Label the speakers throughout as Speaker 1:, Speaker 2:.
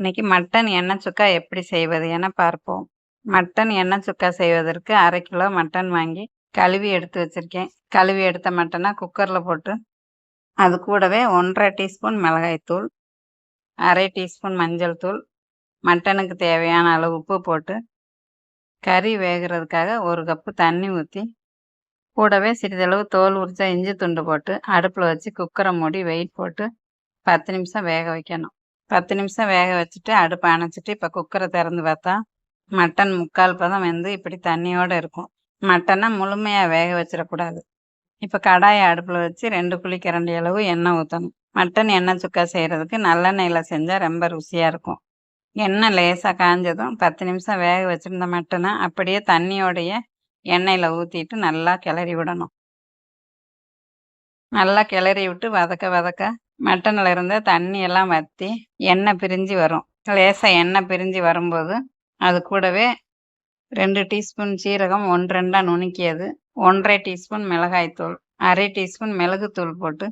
Speaker 1: இன்னைக்கு மட்டன் எண்ணெய் சுக்கா எப்படி செய்வது என பார்ப்போம். மட்டன் எண்ணெய் சுக்கா செய்வதற்கு அரை கிலோ மட்டன் வாங்கி கழுவி எடுத்து வச்சுருக்கேன். கழுவி எடுத்த மட்டனை குக்கரில் போட்டு அது கூடவே ஒன்றரை டீஸ்பூன் மிளகாய்த்தூள் அரை டீஸ்பூன் மஞ்சள் தூள் மட்டனுக்கு தேவையான அளவு உப்பு போட்டு கறி வேகிறதுக்காக ஒரு கப்பு தண்ணி ஊற்றி கூடவே சிறிதளவு தோல் உரிச்சா இஞ்சி துண்டு போட்டு அடுப்பில் வச்சு குக்கரை மூடி வெயிட் போட்டு பத்து நிமிஷம் வேக வைக்கணும். பத்து நிமிஷம் வேக வச்சுட்டு அடுப்பை அணைச்சிட்டு இப்போ குக்கரை திறந்து பார்த்தா மட்டன் முக்கால் பதம் வந்து இப்படி தண்ணியோடு இருக்கும். மட்டனை முழுமையாக வேக வச்சிடக்கூடாது. இப்போ கடாயை அடுப்பில் வச்சு ரெண்டு குழிக்கரண்டி அளவு எண்ணெய் ஊற்றணும் மட்டன் எண்ணெய் சுக்கா செய்கிறதுக்கு நல்லெண்ணெயில் செஞ்சால் ரொம்ப ருசியாக இருக்கும். எண்ணெய் லேசாக காஞ்சதும் பத்து நிமிஷம் வேக வச்சுருந்த மட்டனை அப்படியே தண்ணியோடைய எண்ணெயில் ஊற்றிட்டு நல்லா கிளறி விடணும். நல்லா கிளறி விட்டு வதக்க வதக்க மட்டனில் இருந்த தண்ணி எல்லாம் வற்றி எண்ணெய் பிரிஞ்சு வரும். லேசாக எண்ணெய் பிரிஞ்சு வரும்போது அது கூடவே ரெண்டு டீஸ்பூன் சீரகம் ஒன்று ரெண்டாக நுணுக்கியது ஒன்றரை டீஸ்பூன் மிளகாய்த்தூள் அரை டீஸ்பூன் மிளகுத்தூள் போட்டு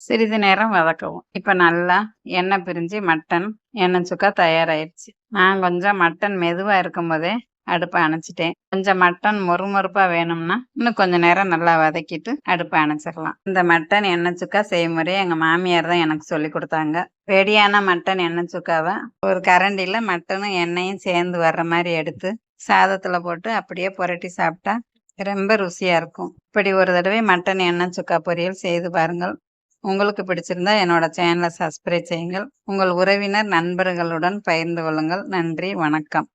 Speaker 1: சிறிது நேரம் வதக்கவும். இப்போ நல்லா எண்ணெய் பிரிஞ்சு மட்டன் எண்ணெய் சுக்கா தயாராகிடுச்சு நான் கொஞ்சம் மட்டன் மெதுவாக இருக்கும் போதே அடுப்பை அணைச்சிட்டேன். கொஞ்சம் மட்டன் மொறுமொறுப்பாக வேணும்னா இன்னும் கொஞ்சம் நேரம் நல்லா வதக்கிட்டு அடுப்பை அணைச்சிடலாம். இந்த மட்டன் எண்ணெய் சுக்கா செய்முறையை எங்கள் மாமியார் தான் எனக்கு சொல்லி கொடுத்தாங்க. ரெடியான மட்டன் எண்ணெய் சுக்காவை ஒரு கரண்டியில் மட்டனும் எண்ணெயும் சேர்ந்து வர்ற மாதிரி எடுத்து சாதத்தில் போட்டு அப்படியே புரட்டி சாப்பிட்டா ரொம்ப ருசியாக இருக்கும். இப்படி ஒரு தடவை மட்டன் எண்ணெய் சுக்கா பொரியல் செய்து பாருங்கள். உங்களுக்கு பிடிச்சிருந்தா என்னோட சேனலை சப்ஸ்கிரைப் செய்யுங்கள். உங்கள் உறவினர் நண்பர்களுடன் பகிர்ந்து கொள்ளுங்கள். நன்றி வணக்கம்.